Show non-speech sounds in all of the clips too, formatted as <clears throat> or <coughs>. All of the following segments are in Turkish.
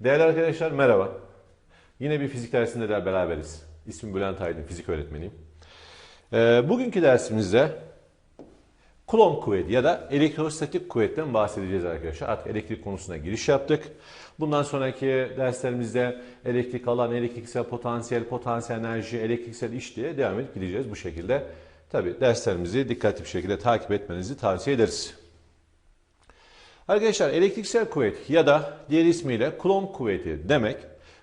Değerli arkadaşlar merhaba. Yine bir fizik dersinde de beraberiz. İsmim Bülent Aydın, fizik öğretmeniyim. Ee, bugünkü dersimizde Coulomb kuvveti ya da elektrostatik kuvvetten bahsedeceğiz arkadaşlar. Artık elektrik konusuna giriş yaptık. Bundan sonraki derslerimizde elektrik alan, elektriksel potansiyel, potansiyel enerji, elektriksel iş diye devam edip gideceğiz bu şekilde. Tabi derslerimizi dikkatli bir şekilde takip etmenizi tavsiye ederiz. Arkadaşlar elektriksel kuvvet ya da diğer ismiyle Coulomb kuvveti demek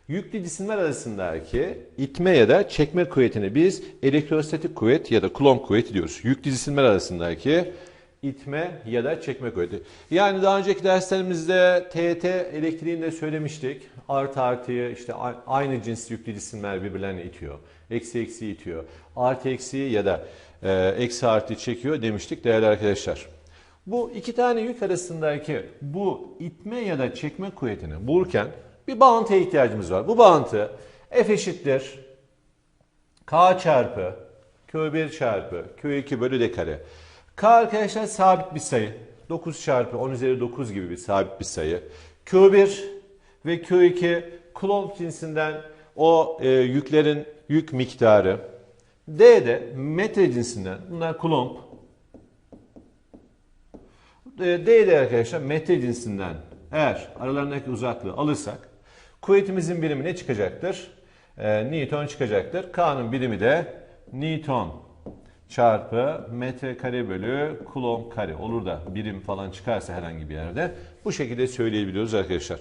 yüklü cisimler arasındaki itme ya da çekme kuvvetini biz elektrostatik kuvvet ya da Coulomb kuvveti diyoruz. Yüklü cisimler arasındaki itme ya da çekme kuvveti. Yani daha önceki derslerimizde TET elektriğinde söylemiştik. Artı artıyı işte aynı cins yüklü cisimler birbirlerine itiyor. Eksi eksi itiyor. Artı eksi ya da e, eksi artı çekiyor demiştik değerli arkadaşlar. Bu iki tane yük arasındaki bu itme ya da çekme kuvvetini bulurken bir bağıntıya ihtiyacımız var. Bu bağıntı F eşittir K çarpı Q1 çarpı Q2 bölü D kare. K arkadaşlar sabit bir sayı. 9 çarpı 10 üzeri 9 gibi bir sabit bir sayı. Q1 ve Q2 Coulomb cinsinden o e, yüklerin yük miktarı. D de metre cinsinden. Bunlar Coulomb. D de arkadaşlar metre cinsinden eğer aralarındaki uzaklığı alırsak kuvvetimizin birimi ne çıkacaktır? E, Newton çıkacaktır. K'nın birimi de Newton çarpı metre kare bölü kulomb kare olur da birim falan çıkarsa herhangi bir yerde bu şekilde söyleyebiliyoruz arkadaşlar.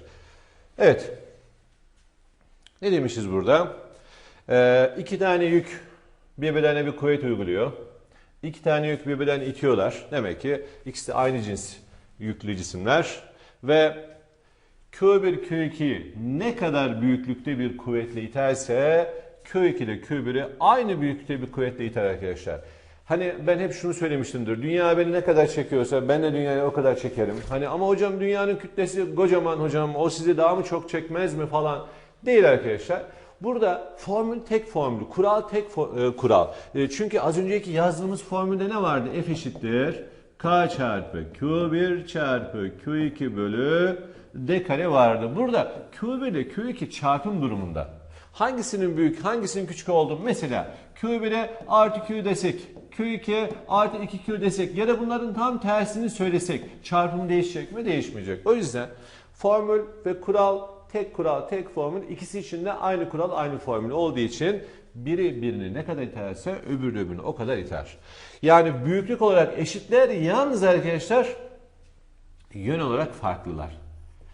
Evet. Ne demişiz burada? Ee, iki tane yük birbirlerine bir kuvvet uyguluyor. İki tane yük birbirlerine itiyorlar. Demek ki ikisi de aynı cins yüklü cisimler. Ve Q1 Q2 ne kadar büyüklükte bir kuvvetle iterse Q2 ile Q1'i aynı büyüklükte bir kuvvetle iter arkadaşlar. Hani ben hep şunu söylemiştimdir. Dünya beni ne kadar çekiyorsa ben de dünyayı o kadar çekerim. Hani ama hocam dünyanın kütlesi kocaman hocam o sizi daha mı çok çekmez mi falan. Değil arkadaşlar. Burada formül tek formül, kural tek e, kural. E, çünkü az önceki yazdığımız formülde ne vardı? F eşittir K çarpı Q1 çarpı Q2 bölü D kare vardı. Burada Q1 ile Q2 çarpım durumunda. Hangisinin büyük, hangisinin küçük olduğu mesela Q1'e artı Q desek, Q2'ye artı 2Q desek ya da bunların tam tersini söylesek çarpım değişecek mi? Değişmeyecek. O yüzden formül ve kural tek kural, tek formül ikisi için de aynı kural, aynı formül olduğu için biri birini ne kadar iterse öbürü öbürünü o kadar iter. Yani büyüklük olarak eşitler yalnız arkadaşlar yön olarak farklılar.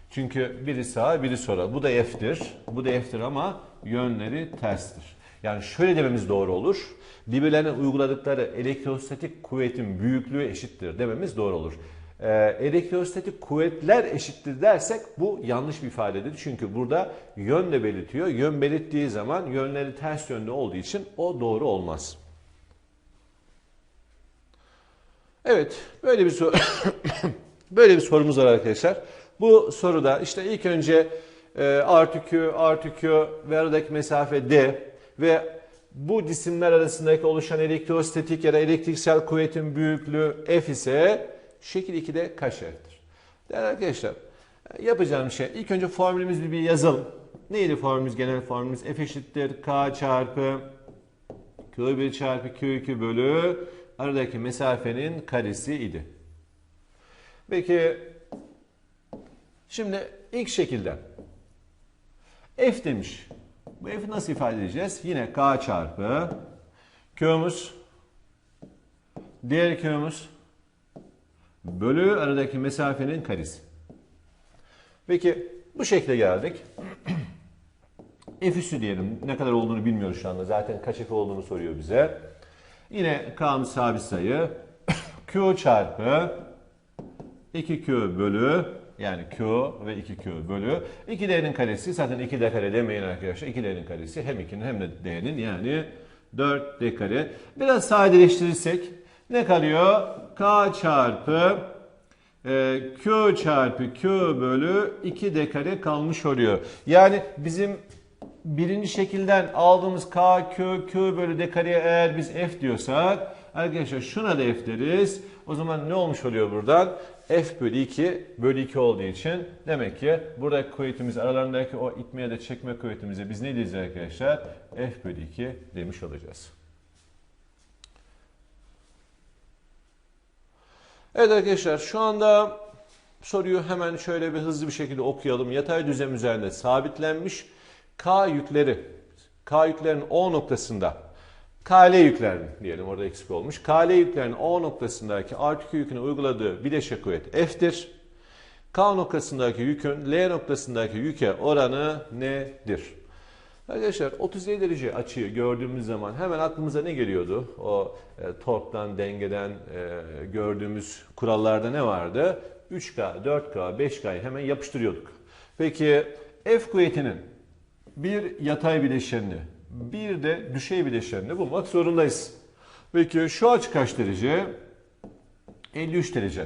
Çünkü biri sağa biri sola. Bu da F'tir. Bu da F'tir ama yönleri terstir. Yani şöyle dememiz doğru olur. Birbirlerine uyguladıkları elektrostatik kuvvetin büyüklüğü eşittir dememiz doğru olur. Ee, elektrostatik kuvvetler eşittir dersek bu yanlış bir ifadedir. Çünkü burada yön de belirtiyor. Yön belirttiği zaman yönleri ters yönde olduğu için o doğru olmaz. Evet, böyle bir soru <coughs> böyle bir sorumuz var arkadaşlar. Bu soruda işte ilk önce e, artı Q, artı Q ve aradaki mesafe D ve bu cisimler arasındaki oluşan elektrostatik ya da elektriksel kuvvetin büyüklüğü F ise şekil 2'de kaç F'tir? Değerli arkadaşlar yapacağım şey ilk önce formülümüzü bir yazalım. Neydi formülümüz? Genel formülümüz F eşittir K çarpı Q1 çarpı Q2 bölü aradaki mesafenin karesi idi. Peki Şimdi ilk şekilde f demiş. Bu f'i nasıl ifade edeceğiz? Yine k çarpı q'muz diğer q'muz bölü aradaki mesafenin karesi. Peki bu şekilde geldik. <clears throat> f diyelim. Ne kadar olduğunu bilmiyoruz şu anda. Zaten kaç f olduğunu soruyor bize. Yine k'mız sabit sayı. <clears throat> q çarpı 2q bölü yani Q ve 2Q bölü 2D'nin karesi zaten 2D kare demeyin arkadaşlar. 2D'nin karesi hem 2'nin hem de D'nin yani 4D kare. Biraz sadeleştirirsek ne kalıyor? K çarpı e, Q çarpı Q bölü 2D kare kalmış oluyor. Yani bizim birinci şekilden aldığımız K, Q, Q bölü D kareye eğer biz F diyorsak arkadaşlar şuna da F deriz. O zaman ne olmuş oluyor buradan? F bölü 2 bölü 2 olduğu için demek ki buradaki kuvvetimiz aralarındaki o itme ya da çekme kuvvetimize biz ne diyeceğiz arkadaşlar? F bölü 2 demiş olacağız. Evet arkadaşlar şu anda soruyu hemen şöyle bir hızlı bir şekilde okuyalım. Yatay düzlem üzerinde sabitlenmiş K yükleri, K yüklerin O noktasında KL yüklerin diyelim orada eksik olmuş. KL yüklerin O noktasındaki artı Q yüküne uyguladığı bileşe kuvvet F'tir. K noktasındaki yükün L noktasındaki yüke oranı nedir? Arkadaşlar 37 derece açıyı gördüğümüz zaman hemen aklımıza ne geliyordu? O e, torktan, dengeden e, gördüğümüz kurallarda ne vardı? 3K, 4K, 5K'yı hemen yapıştırıyorduk. Peki F kuvvetinin bir yatay bileşenini, bir de düşey bileşenini bulmak zorundayız. Peki şu açı kaç derece? 53 derece.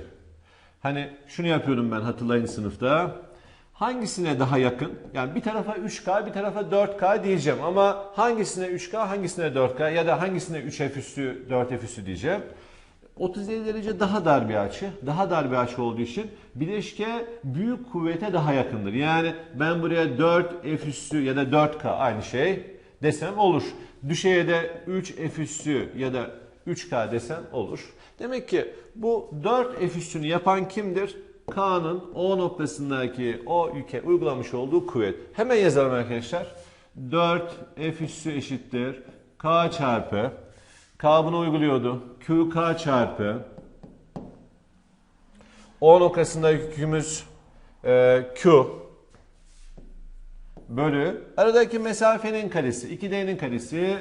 Hani şunu yapıyordum ben hatırlayın sınıfta. Hangisine daha yakın? Yani bir tarafa 3K, bir tarafa 4K diyeceğim ama hangisine 3K, hangisine 4K ya da hangisine 3F üssü, 4F üssü diyeceğim. 37 derece daha dar bir açı. Daha dar bir açı olduğu için bileşke büyük kuvvete daha yakındır. Yani ben buraya 4 F üssü ya da 4K aynı şey desem olur. Düşeye de 3 F üssü ya da 3K desem olur. Demek ki bu 4 F üssünü yapan kimdir? K'nın O noktasındaki o yüke uygulamış olduğu kuvvet. Hemen yazalım arkadaşlar. 4 F üssü eşittir. K çarpı. K bunu uyguluyordu. QK çarpı. O noktasındaki yükümüz e, Q bölü aradaki mesafenin karesi 2D'nin karesi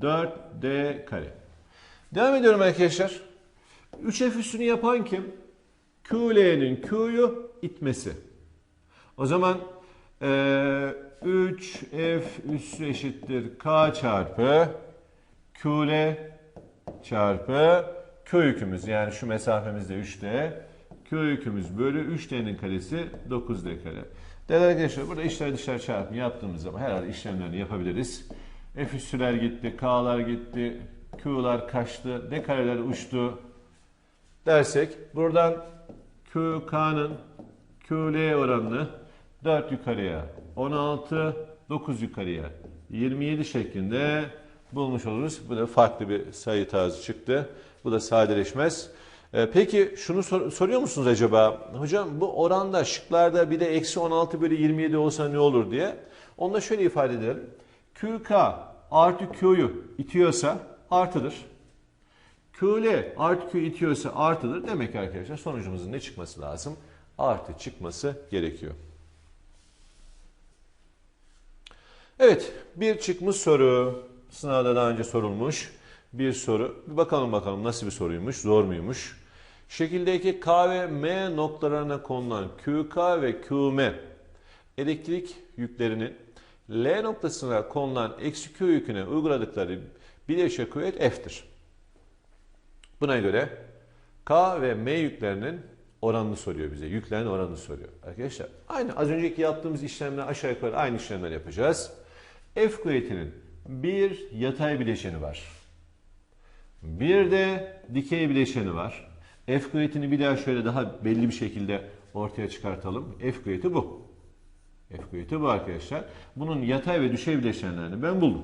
4D kare. Devam ediyorum arkadaşlar. 3F üssünü yapan kim? QL'nin Q'yu itmesi. O zaman e, 3F üssü eşittir K çarpı QL çarpı Q yükümüz. Yani şu mesafemiz de 3D. Q yükümüz bölü 3D'nin karesi 9D kare. Değerli arkadaşlar burada işler dışarı çarpımı yaptığımız zaman herhalde işlemlerini yapabiliriz. F üssüler gitti, K'lar gitti, Q'lar kaçtı, D kareler uçtu dersek buradan QK'nın QL oranını 4 yukarıya 16, 9 yukarıya 27 şeklinde bulmuş oluruz. Bu da farklı bir sayı tarzı çıktı. Bu da sadeleşmez. Ee, peki şunu sor, soruyor musunuz acaba? Hocam bu oranda şıklarda bir de eksi 16 bölü 27 olsa ne olur diye. Onu da şöyle ifade edelim. QK artı Q'yu itiyorsa artıdır. QL artı Q itiyorsa artıdır. Demek ki arkadaşlar sonucumuzun ne çıkması lazım? Artı çıkması gerekiyor. Evet bir çıkmış soru. Sınavda daha önce sorulmuş bir soru. Bir bakalım bakalım nasıl bir soruymuş, zor muymuş? Şekildeki K ve M noktalarına konulan QK ve QM elektrik yüklerinin L noktasına konulan eksi Q yüküne uyguladıkları bileşe kuvvet F'tir. Buna göre K ve M yüklerinin oranını soruyor bize. Yüklerin oranını soruyor. Arkadaşlar aynı az önceki yaptığımız işlemler aşağı yukarı aynı işlemler yapacağız. F kuvvetinin bir yatay bileşeni var. Bir de dikey bileşeni var. F kuvvetini bir daha şöyle daha belli bir şekilde ortaya çıkartalım. F kuvveti bu. F kuvveti bu arkadaşlar. Bunun yatay ve düşey bileşenlerini ben buldum.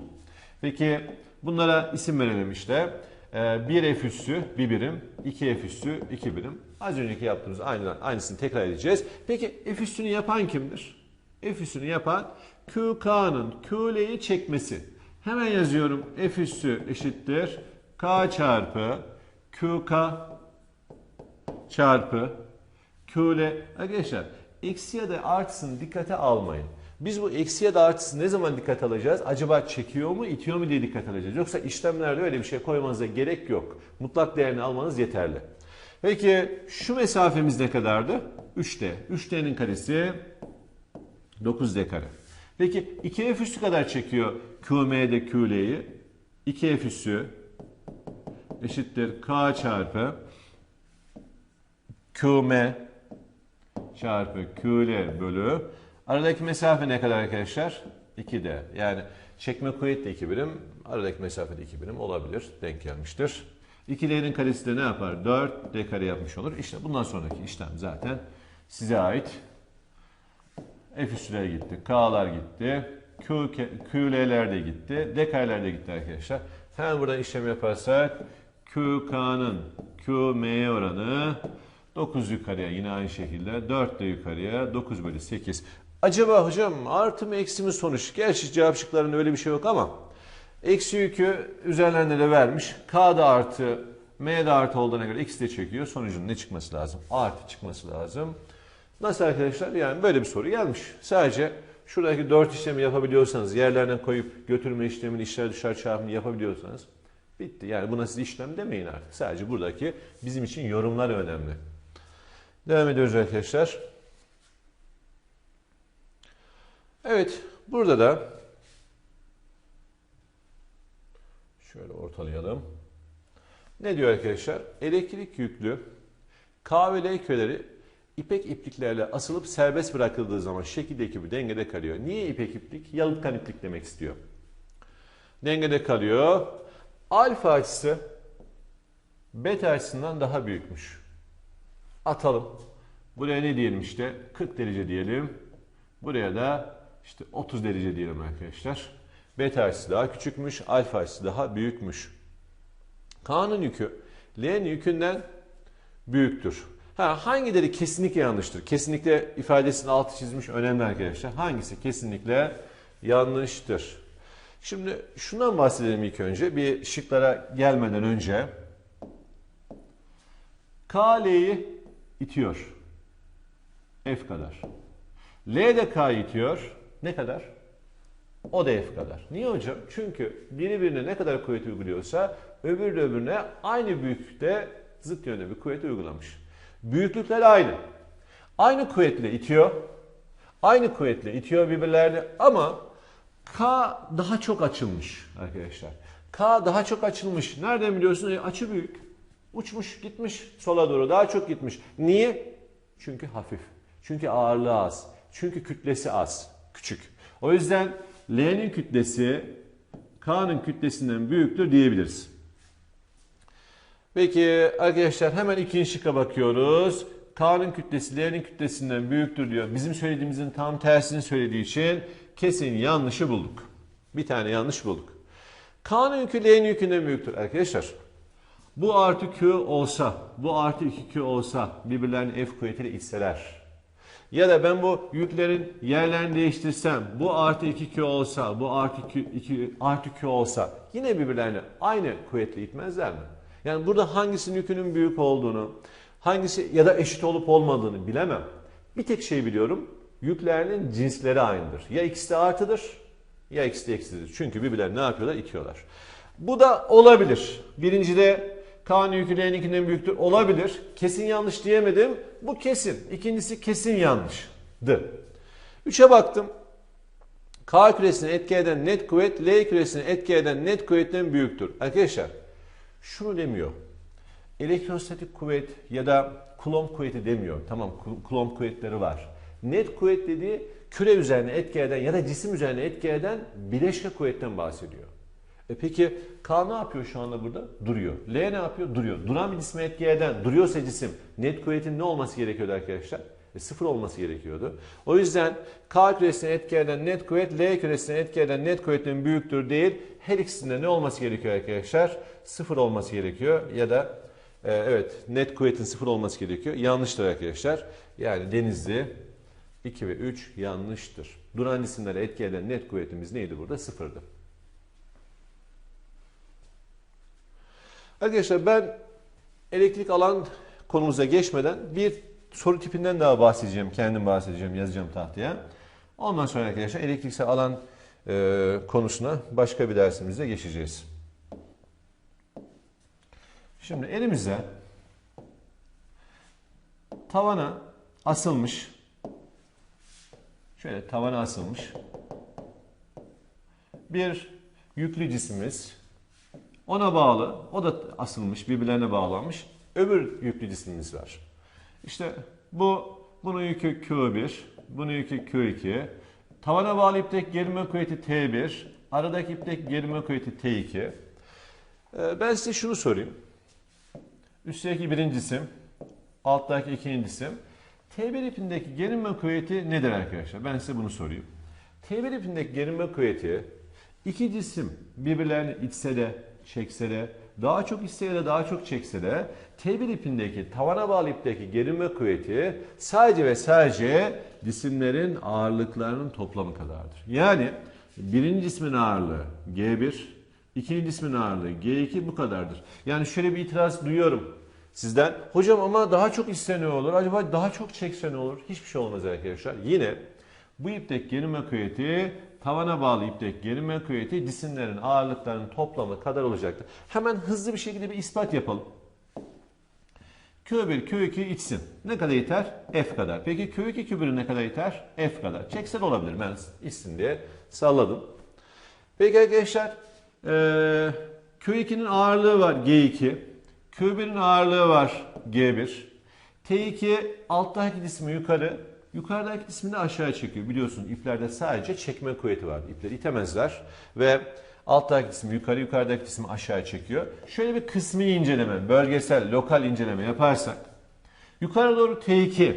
Peki bunlara isim verelim işte. 1 F üssü 1 birim, 2 F üssü 2 birim. Az önceki yaptığımız aynı, aynısını tekrar edeceğiz. Peki F üssünü yapan kimdir? F üssünü yapan QK'nın QL'yi çekmesi. Hemen yazıyorum F üssü eşittir K çarpı QK çarpı QL. Arkadaşlar eksi ya da artısını dikkate almayın. Biz bu eksi ya da artısını ne zaman dikkat alacağız? Acaba çekiyor mu, itiyor mu diye dikkat alacağız. Yoksa işlemlerde öyle bir şey koymanıza gerek yok. Mutlak değerini almanız yeterli. Peki şu mesafemiz ne kadardı? 3D. 3D'nin karesi 9D kare. Peki 2F üssü kadar çekiyor QM'de QL'yi. 2F üssü eşittir K çarpı QM çarpı QL bölü aradaki mesafe ne kadar arkadaşlar? 2D. Yani çekme kuvvet de 2 birim, aradaki mesafe de 2 birim olabilir. Denk gelmiştir. 2L'nin karesi de ne yapar? 4 D kare yapmış olur. İşte bundan sonraki işlem zaten size ait. F üstüler gitti. K'lar gitti. Q, QL'ler de gitti. D kareler de gitti arkadaşlar. Hemen buradan işlem yaparsak QK'nın QM'ye oranı 9 yukarıya yine aynı şekilde 4 de yukarıya 9 bölü 8. Acaba hocam artı mı eksi mi sonuç? Gerçi cevap şıklarında öyle bir şey yok ama eksi yükü üzerlerine de vermiş. K da artı M de artı olduğuna göre x de çekiyor. Sonucun ne çıkması lazım? Artı çıkması lazım. Nasıl arkadaşlar? Yani böyle bir soru gelmiş. Sadece şuradaki 4 işlemi yapabiliyorsanız, yerlerine koyup götürme işlemini, işler dışarı çarpımını yapabiliyorsanız bitti. Yani buna siz işlem demeyin artık. Sadece buradaki bizim için yorumlar önemli. Devam ediyoruz arkadaşlar. Evet, burada da şöyle ortalayalım. Ne diyor arkadaşlar? Elektrik yüklü K ve L küreleri ipek ipliklerle asılıp serbest bırakıldığı zaman şekildeki gibi dengede kalıyor. Niye ipek iplik? Yalıtkan iplik demek istiyor. Dengede kalıyor. Alfa açısı beta açısından daha büyükmüş. Atalım. Buraya ne diyelim işte? 40 derece diyelim. Buraya da işte 30 derece diyelim arkadaşlar. Beta açısı daha küçükmüş, alfa açısı daha büyükmüş. K'nın yükü L'nin yükünden büyüktür. Ha, hangileri kesinlikle yanlıştır? Kesinlikle ifadesinin altı çizmiş önemli arkadaşlar. Hangisi kesinlikle yanlıştır? Şimdi şundan bahsedelim ilk önce. Bir şıklara gelmeden önce. K L'yi itiyor. F kadar. L de K'yı itiyor. Ne kadar? O da F kadar. Niye hocam? Çünkü biri birine ne kadar kuvvet uyguluyorsa öbürü de öbürüne aynı büyüklükte zıt yönde bir kuvvet uygulamış. Büyüklükler aynı. Aynı kuvvetle itiyor. Aynı kuvvetle itiyor birbirlerini ama K daha çok açılmış arkadaşlar. K daha çok açılmış. Nereden biliyorsunuz? E, açı büyük. Uçmuş gitmiş sola doğru daha çok gitmiş. Niye? Çünkü hafif. Çünkü ağırlığı az. Çünkü kütlesi az. Küçük. O yüzden L'nin kütlesi K'nın kütlesinden büyüktür diyebiliriz. Peki arkadaşlar hemen ikinci şıkka bakıyoruz. K'nın kütlesi L'nin kütlesinden büyüktür diyor. Bizim söylediğimizin tam tersini söylediği için kesin yanlışı bulduk. Bir tane yanlış bulduk. K'nın yükü L'nin yükünden büyüktür arkadaşlar. Bu artı Q olsa, bu artı 2Q olsa birbirlerini F kuvvetiyle itseler. Ya da ben bu yüklerin yerlerini değiştirsem, bu artı 2Q olsa, bu artı Q, 2, artı Q olsa yine birbirlerini aynı kuvvetle itmezler mi? Yani burada hangisinin yükünün büyük olduğunu, hangisi ya da eşit olup olmadığını bilemem. Bir tek şey biliyorum. Yüklerinin cinsleri aynıdır. Ya ikisi de artıdır ya ikisi de eksidir. Çünkü birbirlerini ne yapıyorlar? İtiyorlar. Bu da olabilir. Birincide K'nın yükü L'ninkinden büyüktür. Olabilir. Kesin yanlış diyemedim. Bu kesin. İkincisi kesin yanlıştı. Üçe baktım. K küresini etki eden net kuvvet L küresini etki eden net kuvvetten büyüktür. Arkadaşlar şunu demiyor. Elektrostatik kuvvet ya da Coulomb kuvveti demiyor. Tamam Coulomb kuvvetleri var. Net kuvvet dediği küre üzerine etki eden ya da cisim üzerine etki eden bileşke kuvvetten bahsediyor. E peki K ne yapıyor şu anda burada? Duruyor. L ne yapıyor? Duruyor. Duran bir cisme etki eden, duruyorsa cisim net kuvvetin ne olması gerekiyordu arkadaşlar? E, sıfır olması gerekiyordu. O yüzden K küresine etki net kuvvet L küresine etki net kuvvetin büyüktür değil. Her ikisinde ne olması gerekiyor arkadaşlar? Sıfır olması gerekiyor ya da e, evet net kuvvetin sıfır olması gerekiyor. Yanlıştır arkadaşlar. Yani denizli 2 ve 3 yanlıştır. Duran cisimlere etki net kuvvetimiz neydi burada? Sıfırdı. Arkadaşlar ben elektrik alan konumuza geçmeden bir soru tipinden daha bahsedeceğim. Kendim bahsedeceğim, yazacağım tahtaya. Ondan sonra arkadaşlar elektriksel alan e, konusuna başka bir dersimizde geçeceğiz. Şimdi elimizde tavana asılmış şöyle tavana asılmış bir yüklü cisimiz ona bağlı, o da asılmış, birbirlerine bağlanmış. Öbür yüklü cismimiz var. İşte bu, bunun yükü Q1, bunun yükü Q2. Tavana bağlı iptek gerilme kuvveti T1, aradaki iptek gerilme kuvveti T2. Ee, ben size şunu sorayım. Üstteki birinci cisim, alttaki ikinci cisim. T1 ipindeki gerilme kuvveti nedir arkadaşlar? Ben size bunu sorayım. T1 ipindeki gerilme kuvveti iki cisim birbirlerini itse de çekse de daha çok itse ya da daha çok çekse de T1 ipindeki tavana bağlı ipteki gerilme kuvveti sadece ve sadece cisimlerin ağırlıklarının toplamı kadardır. Yani birinci cismin ağırlığı G1, ikinci cismin ağırlığı G2 bu kadardır. Yani şöyle bir itiraz duyuyorum sizden. Hocam ama daha çok isse ne olur? Acaba daha çok çekse ne olur? Hiçbir şey olmaz arkadaşlar. Yine bu ipteki gerilme kuvveti tavana bağlı ipteki gerilme kuvveti cisimlerin ağırlıklarının toplamı kadar olacaktır. Hemen hızlı bir şekilde bir ispat yapalım. Q1, Q2 içsin. Ne kadar iter? F kadar. Peki Q2, Q1 ne kadar iter? F kadar. Çekse de olabilir. Ben içsin diye salladım. Peki arkadaşlar eee Q2'nin ağırlığı var G2. Q1'in ağırlığı var G1. T2 alttaki cismi yukarı, yukarıdaki cismini aşağı çekiyor. Biliyorsun iplerde sadece çekme kuvveti var. İpleri itemezler ve alttaki cismi yukarı, yukarıdaki cismi aşağı çekiyor. Şöyle bir kısmi inceleme, bölgesel, lokal inceleme yaparsak yukarı doğru T2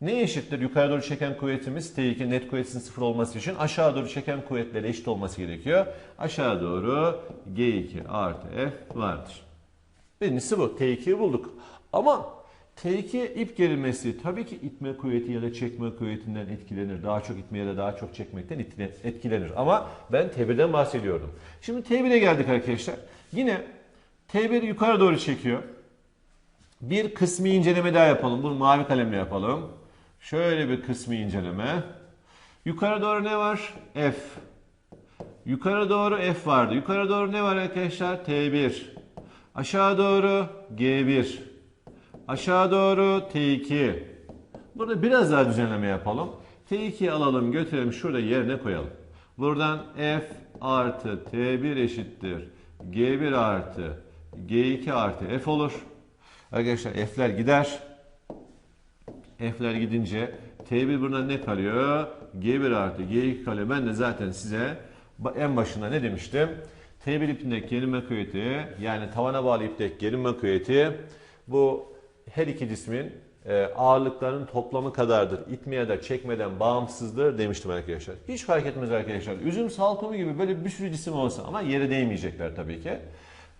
ne eşittir? Yukarı doğru çeken kuvvetimiz T2 net kuvvetin sıfır olması için aşağı doğru çeken kuvvetlerle eşit olması gerekiyor. Aşağı doğru G2 artı F vardır. Birincisi bu. T2'yi bulduk. Ama T2 ip gerilmesi tabii ki itme kuvveti ya da çekme kuvvetinden etkilenir. Daha çok itme ya da daha çok çekmekten etkilenir. Ama ben T1'den bahsediyordum. Şimdi T1'e geldik arkadaşlar. Yine T1 yukarı doğru çekiyor. Bir kısmi inceleme daha yapalım. Bunu mavi kalemle yapalım. Şöyle bir kısmi inceleme. Yukarı doğru ne var? F. Yukarı doğru F vardı. Yukarı doğru ne var arkadaşlar? T1. Aşağı doğru G1. Aşağı doğru T2. Burada biraz daha düzenleme yapalım. T2'yi alalım götürelim şurada yerine koyalım. Buradan F artı T1 eşittir. G1 artı G2 artı F olur. Arkadaşlar F'ler gider. F'ler gidince T1 buradan ne kalıyor? G1 artı G2 kalıyor. Ben de zaten size en başında ne demiştim? T1 ipindeki gerilme kuvveti yani tavana bağlı ipteki gerilme kuvveti bu her iki cismin e, ağırlıklarının toplamı kadardır. İtme ya da çekmeden bağımsızdır demiştim arkadaşlar. Hiç fark etmez arkadaşlar. Üzüm salkımı gibi böyle bir sürü cisim olsa ama yere değmeyecekler tabii ki.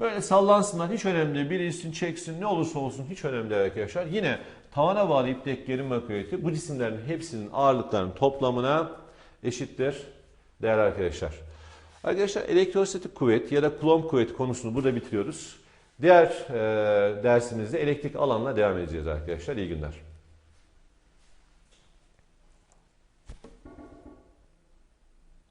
Böyle sallansınlar hiç önemli değil. Biri itsin çeksin ne olursa olsun hiç önemli değil arkadaşlar. Yine tavana bağlı ipteki gerilme kuvveti bu cisimlerin hepsinin ağırlıklarının toplamına eşittir değerli arkadaşlar. Arkadaşlar elektrostatik kuvvet ya da Coulomb kuvveti konusunu burada bitiriyoruz. Diğer e, dersimizde elektrik alanla devam edeceğiz arkadaşlar. İyi günler.